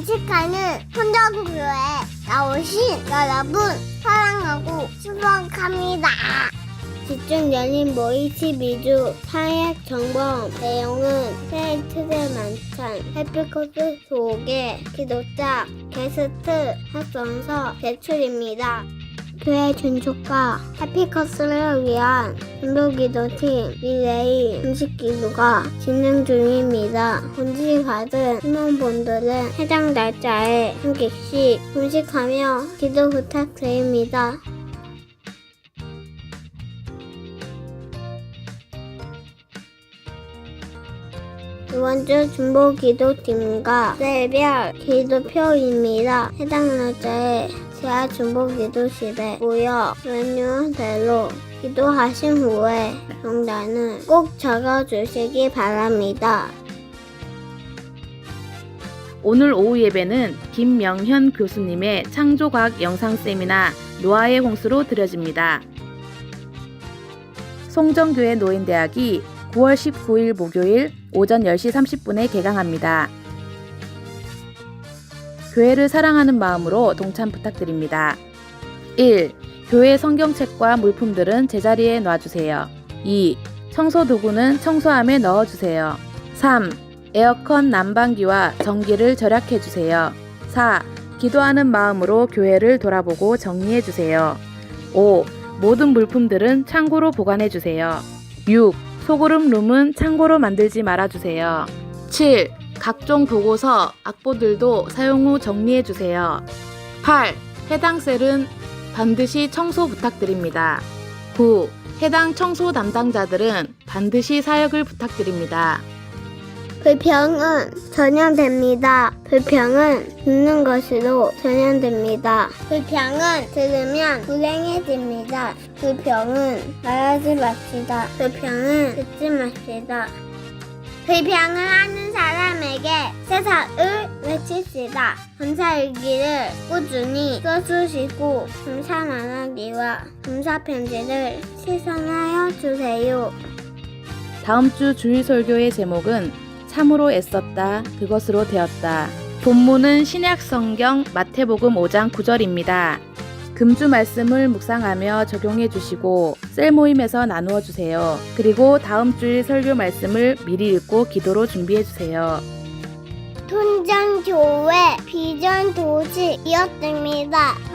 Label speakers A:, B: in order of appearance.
A: 간직하는 혼자교회 나오신 여러분 사랑하고 축복합니다. 집중 열린 모의 12주 사역 정보 내용은 세트대 만찬 해피코스 속의 기독자 게스트 합성서 제출입니다. 교회 준축과 해피커스를 위한 전도기도팀 리레이 음식기도가 진행 중입니다. 본지 받은 신혼분들은 해당 날짜에 한 개씩 음식하며 기도 부탁드립니다. 이번 주 중보 기도팀과 새별 기도표입니다. 해당 날짜에 지하 중보 기도실에 모여 메뉴대로 기도하신 후에 명단을 꼭 적어주시기 바랍니다.
B: 오늘 오후 예배는 김명현 교수님의 창조과학 영상 세미나 노아의 홍수로 드려집니다. 송정교회 노인대학이 9월 19일 목요일 오전 10시 30분에 개강합니다. 교회를 사랑하는 마음으로 동참 부탁드립니다. 1. 교회 성경책과 물품들은 제자리에 놔주세요. 2. 청소 도구는 청소함에 넣어주세요. 3. 에어컨 난방기와 전기를 절약해 주세요. 4. 기도하는 마음으로 교회를 돌아보고 정리해 주세요. 5. 모든 물품들은 창고로 보관해 주세요. 6. 소그룹 룸은 창고로 만들지 말아 주세요. 7. 각종 보고서, 악보들도 사용 후 정리해 주세요. 8. 해당 셀은 반드시 청소 부탁드립니다. 9. 해당 청소 담당자들은 반드시 사역을 부탁드립니다.
A: 불평은 전염됩니다. 불평은 듣는 것으로 전염됩니다. 불평은 들으면 불행해집니다. 불평은 말하지 맙시다. 불평은 듣지 맙시다. 불평을 하는 사람에게 세상을 외칩시다. 감사일기를 꾸준히 써주시고 감사 나누기와 감사 편지를 시선하여 주세요.
B: 다음 주 주일 설교의 제목은 참으로 애썼다. 그것으로 되었다. 본문은 신약 성경 마태복음 5장 9절입니다. 금주 말씀을 묵상하며 적용해 주시고 셀 모임에서 나누어 주세요. 그리고 다음 주일 설교 말씀을 미리 읽고 기도로 준비해 주세요.
A: 통장교회 비전 도시이었습니다. 감사합니다.